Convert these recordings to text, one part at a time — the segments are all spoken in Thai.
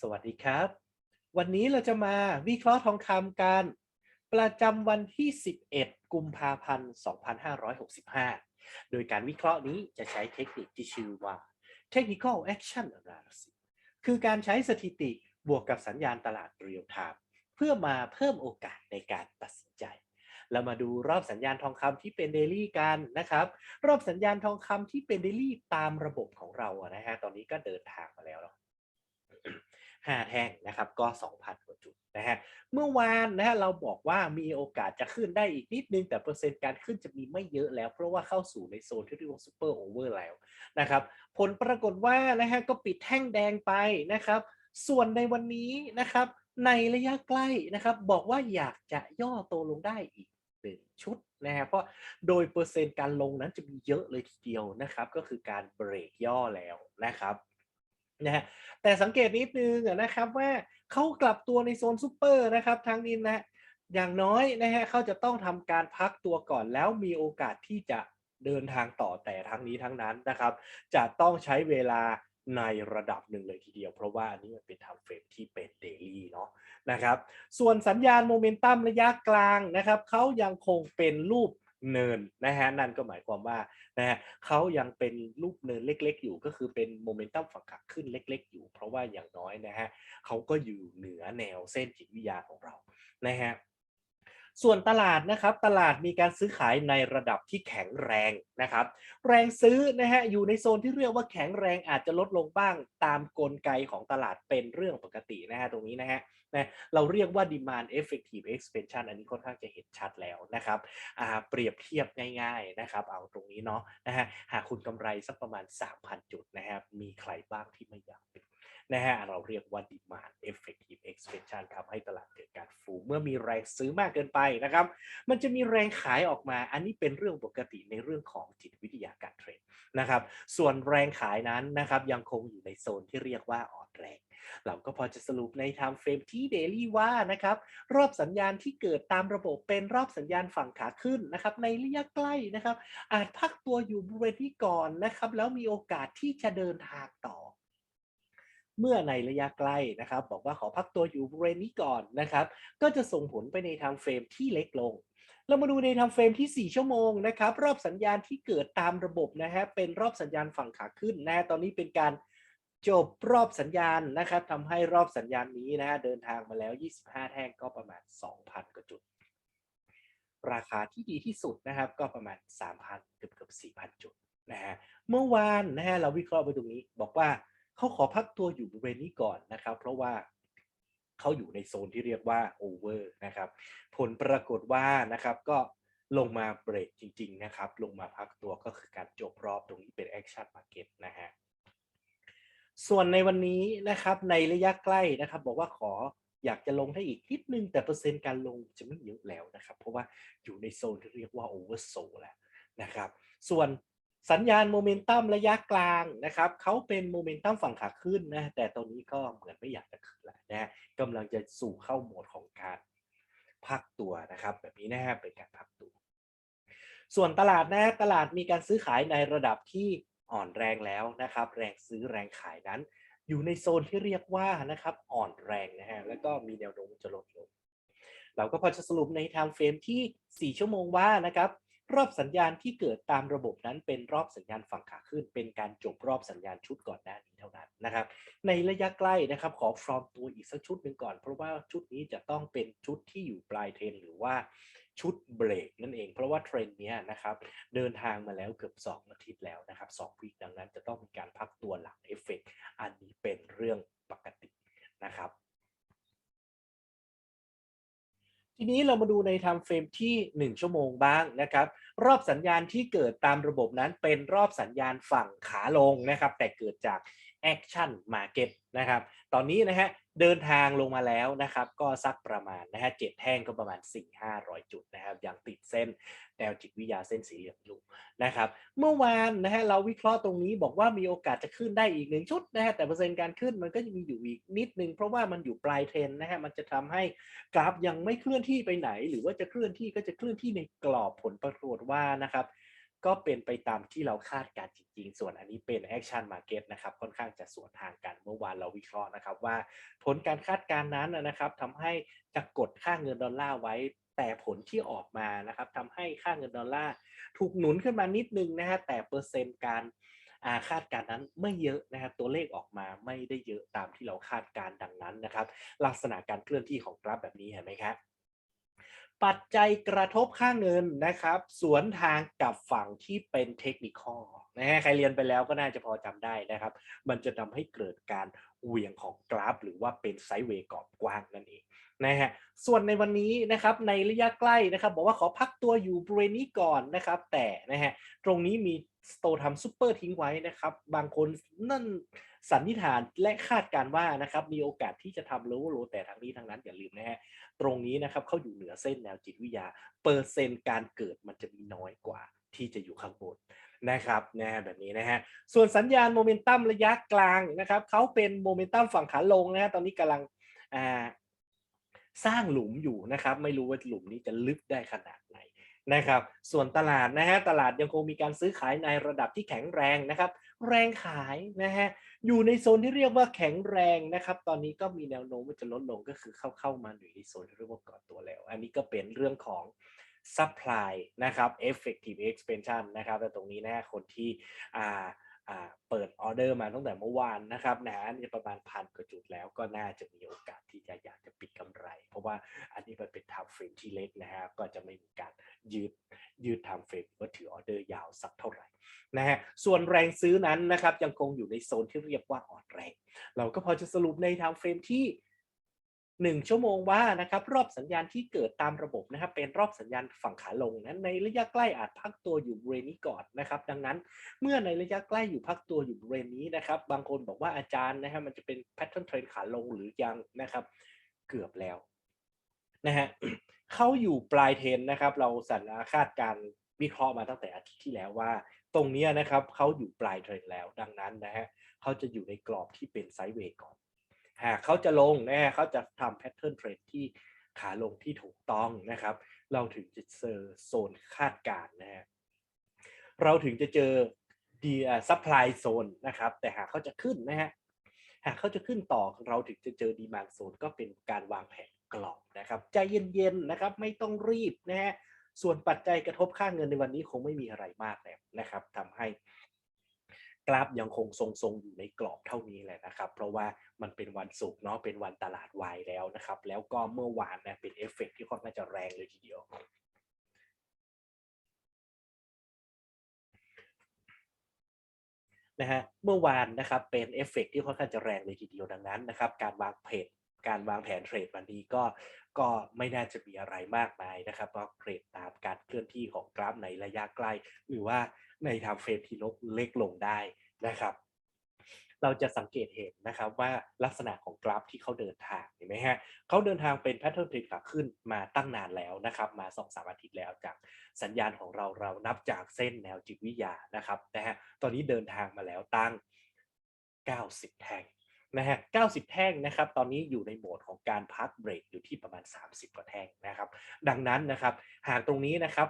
สวัสดีครับ วันนี้เราจะมาวิเคราะห์ทองคำกัน ประจำวันที่ 11 กุมภาพันธ์ 2565 โดยการวิเคราะห์นี้จะใช้เทคนิคที่ชื่อว่า Technical Action Analysis คือการใช้สถิติบวกกับสัญญาณตลาดเรียลไทม์เพื่อมาเพิ่มโอกาสในการตัดสินใจ เรามาดูรอบสัญญาณทองคำที่เป็นเดลี่กันนะครับ รอบสัญญาณทองคำที่เป็นเดลี่ตามระบบของเรานะฮะ ตอนนี้ก็เดินทางมาแล้วเนาะ ห้าแท่งนะครับ ก็ 2,000กว่าจุดนะฮะเมื่อวานนะฮะเราบอกว่ามีโอกาสจะขึ้นได้อีกนิดนึง แต่เปอร์เซ็นต์การขึ้นจะมีไม่เยอะแล้ว เพราะว่าเข้าสู่ในโซนที่เรียกว่าซูเปอร์โอเวอร์แล้วนะครับ ผลปรากฏว่านะฮะก็ปิดแท่งแดงไปนะครับ ส่วนในวันนี้นะครับ ในระยะใกล้นะครับ บอกว่าอยากจะย่อตัวลงได้อีกหนึ่งชุดนะฮะเพราะโดยเปอร์เซ็นต์การลงนั้นจะมีเยอะเลยทีเดียวนะครับ ก็คือการเบรกย่อแล้วนะครับ นะฮะแต่สังเกตนิดนึงนะครับว่าเขากลับตัวในโซนซูเปอร์นะครับทางนี้นะอย่างน้อยนะฮะเขาจะต้องทำการพักตัวก่อนแล้วมีโอกาสที่จะเดินทางต่อแต่ทั้งนี้ทั้งนั้นนะครับ จะต้องใช้เวลาในระดับหนึ่งเลยทีเดียว เพราะว่าอันนี้มันเป็นไทม์เฟรมที่เป็นเดลี่เนาะนะครับ ส่วนสัญญาณโมเมนตัมระยะกลางนะครับเขายังคงเป็นรูป เนินนะฮะนั่นก็หมายความว่านะฮะเขายังเป็นรูปเนินเล็ก ๆ อยู่ก็คือเป็นโมเมนตัมฝั่งขาขึ้นเล็ก ๆ อยู่ เพราะว่าอย่างน้อยนะฮะเขาก็อยู่เหนือแนวเส้นจิตวิทยาของเรานะฮะ ส่วนตลาดนะครับตลาดมีการซื้อขายในระดับที่แข็งแรงนะครับ แรงซื้อนะฮะอยู่ในโซนที่เรียกว่าแข็งแรงอาจจะลดลงบ้างตามกลไกของตลาดเป็นเรื่องปกตินะฮะตรงนี้นะฮะนะเราเรียกว่า demand effective expansion อันนี้ค่อนข้างจะเห็นชัดแล้วนะครับเปรียบเทียบง่ายๆนะครับ เอาตรงนี้เนาะนะฮะหากคุณกำไรสักประมาณ 3,000 จุดนะครับมีใครบ้างที่ไม่อยากเป็นนะฮะเราเรียกว่า demand effective expansion ทำให้ตลาดเกิดการฟูเมื่อมีแรงซื้อมากเกินไปนะครับ มันจะมีแรงขายออกมา อันนี้เป็นเรื่องปกติในเรื่องของจิตวิทยาการเทรดนะครับ ส่วนแรงขายนั้นนะครับยังคงอยู่ในโซนที่เรียกว่าอ่อนแรงเราก็พอจะสรุปใน time frame ที่ daily ว่านะครับ รอบสัญญาณที่เกิดตามระบบเป็นรอบสัญญาณฝั่งขาขึ้นนะครับ ในระยะใกล้นะครับ อาจพักตัวอยู่บริเวณที่ก่อนนะครับ แล้วมีโอกาสที่จะเดินทางต่อ เมื่อในระยะใกล้นะครับ บอกว่าขอพักตัวอยู่บริเวณนี้ก่อนนะครับ ก็จะส่งผลไปใน time frame ที่เล็กลง เรามาดูใน time frame ที่ 4 ชั่วโมงนะครับ รอบสัญญาณที่เกิดตามระบบนะฮะเป็นรอบสัญญาณฝั่งขาขึ้นนะฮะตอนนี้เป็นการจบรอบสัญญาณนะครับทำให้รอบสัญญาณนี้นะฮะเดินทางมาแล้ว 25 แท่งก็ประมาณ 2,000กว่าจุด ราคาที่ดีที่สุดนะครับก็ประมาณ 3,000เกือบเกือบ4,000 จุดนะฮะเมื่อวานนะฮะเราวิเคราะห์ไปตรงนี้บอกว่า เขาขอพักตัวอยู่บริเวณนี้ก่อนนะครับ เพราะว่าเขาอยู่ในโซนที่เรียกว่าโอเวอร์นะครับ ผลปรากฏว่านะครับก็ลงมาเบรกจริง ๆ นะครับ ลงมาพักตัวก็คือการจบรอบตรงนี้เป็นแอคชั่นมาเก็ตนะฮะส่วนในวันนี้นะครับในระยะใกล้นะครับ บอกว่าขออยากจะลงให้อีกนิดนึง แต่เปอร์เซ็นต์การลงจะไม่เยอะแล้วนะครับ เพราะว่าอยู่ในโซนที่เรียกว่าโอเวอร์โซแล้วนะครับ ส่วน สัญญาณโมเมนตัมระยะกลางนะครับเขาเป็นโมเมนตัมฝั่งขาขึ้นนะแต่ตรงนี้ก็เหมือนไม่อยากจะขึ้นแล้วนะกำลังจะสู่เข้าโหมดของการพักตัวนะครับ แบบนี้นะฮะเป็นการพักตัว ส่วนตลาดนะตลาดมีการซื้อขายในระดับที่อ่อนแรงแล้วนะครับ แรงซื้อแรงขายนั้น อยู่ในโซนที่เรียกว่านะครับอ่อนแรงนะฮะแล้วก็มีแนวโน้มจะลดลงเราก็พอจะสรุปใน time frame ที่ 4 ชั่วโมงว่านะครับ รอบสัญญาณที่เกิดตามระบบนั้นเป็นรอบสัญญาณฝั่งขาขึ้น เป็นการจบรอบสัญญาณชุดก่อนหน้านี้เท่านั้นนะครับ ในระยะใกล้นะครับขอฟร์มตัวอีกสักชุดหนึ่งก่อน เพราะว่าชุดนี้จะต้องเป็นชุดที่อยู่ปลายเทรนหรือว่าชุดเบรกนั่นเอง เพราะว่าเทรนเนี้ยนะครับเดินทางมาแล้วเกือบ 2 อาทิตย์แล้วนะครับ2วีคดังนั้นจะต้องมีการพักตัวหลังเอฟเฟกอันนี้เป็นเรื่องปกตินะครับ ที นี้เรามาดูใน time frame ที่ 1 ชั่วโมงบ้างนะครับ รอบสัญญาณที่เกิดตามระบบนั้นเป็นรอบสัญญาณฝั่งขาลงนะครับ แต่เกิดจาก Action Market นะครับ ตอนนี้นะฮะเดินทางลงมาแล้วนะครับ ก็สักประมาณนะฮะเจ็ดแท่งก็ประมาณ 4-500 จุดนะครับยังติดเส้นแนวจิตวิทยาเส้นสีเหลืองอยู่นะครับ เมื่อวานนะฮะเราวิเคราะห์ตรงนี้บอกว่ามีโอกาสจะขึ้นได้อีกหนึ่งชุดนะฮะแต่เปอร์เซ็นต์การขึ้นมันก็จะมีอยู่อีกนิดนึง เพราะว่ามันอยู่ปลายเทรนนะฮะมันจะทำให้กราฟยังไม่เคลื่อนที่ไปไหน หรือว่าจะเคลื่อนที่ก็จะเคลื่อนที่ในกรอบผลปรากฏว่านะครับ ก็เป็นไปตามที่เราคาดการณ์จริง ๆ ส่วนอันนี้เป็นแอคชั่นมาเก็ตนะครับค่อนข้างจะสวนทางกันเมื่อวานเราวิเคราะห์นะครับว่าผลการคาดการณ์นั้นนะครับทำให้จะกดค่าเงินดอลลาร์ไว้แต่ผลที่ออกมานะครับทำให้ค่าเงินดอลลาร์ถูกหนุนขึ้นมานิดนึงนะฮะแต่เปอร์เซ็นต์การอาคาดการณ์นั้นไม่เยอะนะครับตัวเลขออกมาไม่ได้เยอะตามที่เราคาดการณ์ดังนั้นนะครับ ลักษณะการเคลื่อนที่ของกราฟแบบนี้เห็นไหมครับ ปัจจัยกระทบค่าเงินนะครับ สวนทางกับฝั่งที่เป็นเทคนิคอลนะฮะใครเรียนไปแล้วก็น่าจะพอจำได้นะครับ มันจะทำให้เกิดการเหวี่ยงของกราฟ หรือว่าเป็นไซด์เวย์กรอบกว้างนั่นเองนะฮะ ส่วนในวันนี้นะครับในระยะใกล้นะครับ บอกว่าขอพักตัวอยู่บริเวณนี้ก่อนนะครับ แต่นะฮะตรงนี้มีสโตทำซูเปอร์ทิ้งไว้นะครับ บางคนนั่นสันนิษฐานและคาดการว่านะครับ มีโอกาสที่จะทำโลโลแต่ทั้งนี้ทั้งนั้นอย่าลืมนะฮะตรงนี้นะครับเขาอยู่เหนือเส้นแนวจิตวิทยา เปอร์เซ็นต์การเกิดมันจะมีน้อยกว่าที่จะอยู่ข้างบนนะครับนะฮะแบบนี้นะฮะส่วนสัญญาณโมเมนตัมระยะกลางนะครับเขาเป็นโมเมนตัมฝั่งขาลงนะฮะตอนนี้กำลังอ่า สร้างหลุมอยู่นะครับ ไม่รู้ว่าหลุมนี้จะลึกได้ขนาดไหนนะครับ ส่วนตลาดนะฮะตลาดยังคงมีการซื้อขายในระดับที่แข็งแรงนะครับ แรงขายนะฮะอยู่ในโซนที่เรียกว่าแข็งแรงนะครับ ตอนนี้ก็มีแนวโน้มว่าจะลดลงก็คือเข้าเข้ามาอยู่ในโซนที่เรียกว่าก่อตัวแล้ว อันนี้ก็เป็นเรื่องของ supply นะครับ effective expansion นะครับ แต่ตรงนี้นะคนที่อ่าอ่าเปิดออเดอร์มาตั้งแต่เมื่อวานนะครับนะอันนี้ประมาณพันกว่าจุดแล้วก็น่าจะมีโอกาสที่จะอยา ว่าอันนี้มันเป็น time frame ที่เล็กนะฮะก็จะไม่มีการยืดยืด time frame ว่าถือออเดอร์ยาวสักเท่าไหร่นะฮะส่วนแรงซื้อนั้นนะครับยังคงอยู่ในโซนที่เรียกว่าอ่อนแรง เราก็พอจะสรุปใน time frame ที่1ชั่วโมงว่านะครับรอบสัญญาณที่เกิดตามระบบนะครับเป็นรอบสัญญาณฝั่งขาลงนั้นในระยะใกล้อาจพักตัวอยู่บริเวณนี้ก่อนนะครับดังนั้นเมื่อในระยะใกล้อยู่พักตัวอยู่บริเวณนี้นะครับบางคนบอกว่าอาจารย์นะฮะมันจะเป็นแพทเทิร์นเทรนขาลงหรือยังนะครับเกือบแล้ว นะฮะเขาอยู่ปลายเทรนนะครับ เราสันนิคาดการวิเคราะห์มาตั้งแต่อาทิตย์ที่แล้วว่า ตรงนี้นะครับเขาอยู่ปลายเทรนแล้วดังนั้นนะฮะเขาจะอยู่ในกรอบที่เป็นไซด์เวย์ก่อนหากเขาจะลงนะฮะเขาจะทำแพทเทิร์นเทรนที่ขาลงที่ถูกต้องนะครับ เราถึงจะเจอโซนคาดการนะฮะเราถึงจะเจอดีซัพพลายโซนนะครับ แต่หากเขาจะขึ้นนะฮะหากเขาจะขึ้นต่อเราถึงจะเจอดีมานโซนก็เป็นการวางแผน กรอบนะครับใจเย็นๆนะครับไม่ต้องรีบนะฮะส่วนปัจจัยกระทบค่าเงินในวันนี้คงไม่มีอะไรมากแล้วนะครับทำให้กราฟยังคงทรงๆอยู่ในกรอบเท่านี้แหละนะครับ เพราะว่ามันเป็นวันศุกร์เนาะเป็นวันตลาดวายแล้วนะครับ แล้วก็เมื่อวานนะเป็นเอฟเฟกต์ที่ค่อนข้างจะแรงเลยทีเดียวนะฮะเมื่อวานนะครับเป็นเอฟเฟกต์ที่ค่อนข้างจะแรงเลยทีเดียวดังนั้นนะครับ การวางเพจ การวางแผนเทรดวันนี้ก็ก็ไม่น่าจะมีอะไรมากมายนะครับก็เทรดตามการเคลื่อนที่ของกราฟในระยะใกล้ หรือว่าในทางเฟรมที่ลบเล็กลงได้นะครับ เราจะสังเกตเห็นนะครับว่าลักษณะของกราฟที่เขาเดินทางเห็นไหมฮะเขาเดินทางเป็นแพทเทิร์นเทรดขาขึ้นมาตั้งนานแล้วนะครับมาสองสามอาทิตย์แล้วจากสัญญาณของเราเรานับจากเส้นแนวจิตวิทยานะครับนะฮะตอนนี้เดินทางมาแล้วตั้ง 90 แท่ง นะฮะ90 แท่งนะครับ ตอนนี้อยู่ในโหมดของการพักเบรกอยู่ที่ประมาณ 30 กว่าแท่งนะครับ ดังนั้นนะครับ หากตรงนี้นะครับ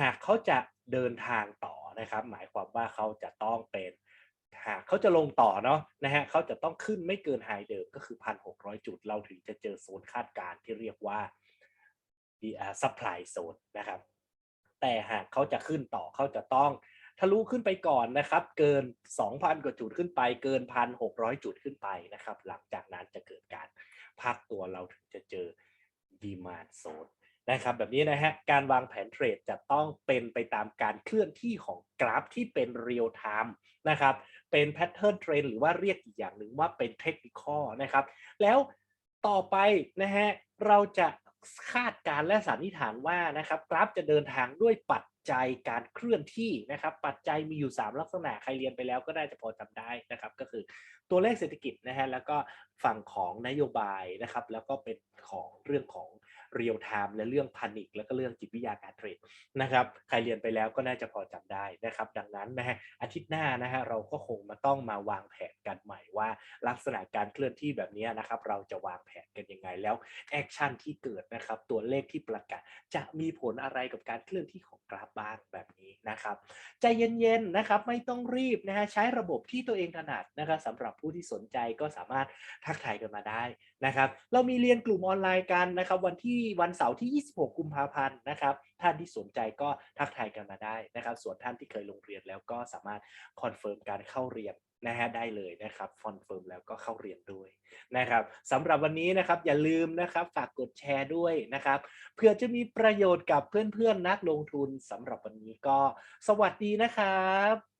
หากเขาจะเดินทางต่อนะครับ หมายความว่าเขาจะต้องเป็น หากเขาจะลงต่อเนาะนะฮะเขาจะต้องขึ้นไม่เกินไฮเดิมก็คือ 1,600 จุด เราถึงจะเจอโซนคาดการณ์ที่เรียกว่า supply zone นะครับ แต่หากเขาจะขึ้นต่อเขาจะต้อง ทะลุขึ้นไปก่อนนะครับ เกิน 2,000 กว่าจุดขึ้นไป เกิน 1,600 จุดขึ้นไปนะครับ หลังจากนั้นจะเกิดการพักตัวเราถึงจะเจอ demand zone นะครับแบบนี้นะฮะการวางแผนเทรดจะต้องเป็นไปตามการเคลื่อนที่ของกราฟที่เป็นเรียลไทม์นะครับเป็นแพทเทิร์นเทรนหรือว่าเรียกอีกอย่างหนึ่งว่าเป็นเทคนิคอนะครับ แล้วต่อไปนะฮะเราจะคาดการณ์และสันนิษฐานว่านะครับกราฟจะเดินทางด้วยปัจ จัยการเคลื่อนที่นะครับ ปัจจัยมีอยู่ 3 ลักษณะใครเรียนไปแล้วก็น่าจะพอจำได้นะครับ ก็คือตัวเลขเศรษฐกิจนะฮะแล้วก็ฝั่งของนโยบายนะครับ แล้วก็เป็นของเรื่องของเรียลไทม์และเรื่องพานิคแล้วก็เรื่องจิตวิทยาการเทรดนะครับ ใครเรียนไปแล้วก็น่าจะพอจำได้นะครับ ดังนั้นนะฮะอาทิตย์หน้านะฮะเราก็คงมาต้องมาวางแผนกันใหม่ว่า ลักษณะการเคลื่อนที่แบบนี้นะครับ เราจะวางแผนกันยังไงแล้วแอคชั่นที่เกิดนะครับ ตัวเลขที่ประกาศจะมีผลอะไรกับการเคลื่อนที่ของกราฟบ้างแบบนี้นะครับ ใจเย็นๆนะครับไม่ต้องรีบนะฮะใช้ระบบที่ตัวเองถนัดนะครับสำหรับผู้ที่สนใจก็สามารถทักทายกันมาได้นะครับ เรามีเรียนกลุ่มออนไลน์กันนะครับ วันที่วันเสาร์ที่ 26 กุมภาพันธ์นะครับ ท่านที่สนใจก็ทักทายกันมา นะครับ ส่วนท่านที่เคยลงเรียนแล้วก็สามารถคอนเฟิร์มการเข้าเรียนนะฮะได้เลยนะครับคอนเฟิร์มแล้วก็เข้าเรียนด้วยนะครับสำหรับวันนี้นะครับอย่าลืมนะครับฝากกดแชร์ด้วยนะครับเพื่อจะมีประโยชน์กับเพื่อนๆนักลงทุนสำหรับวันนี้ก็สวัสดีนะครับ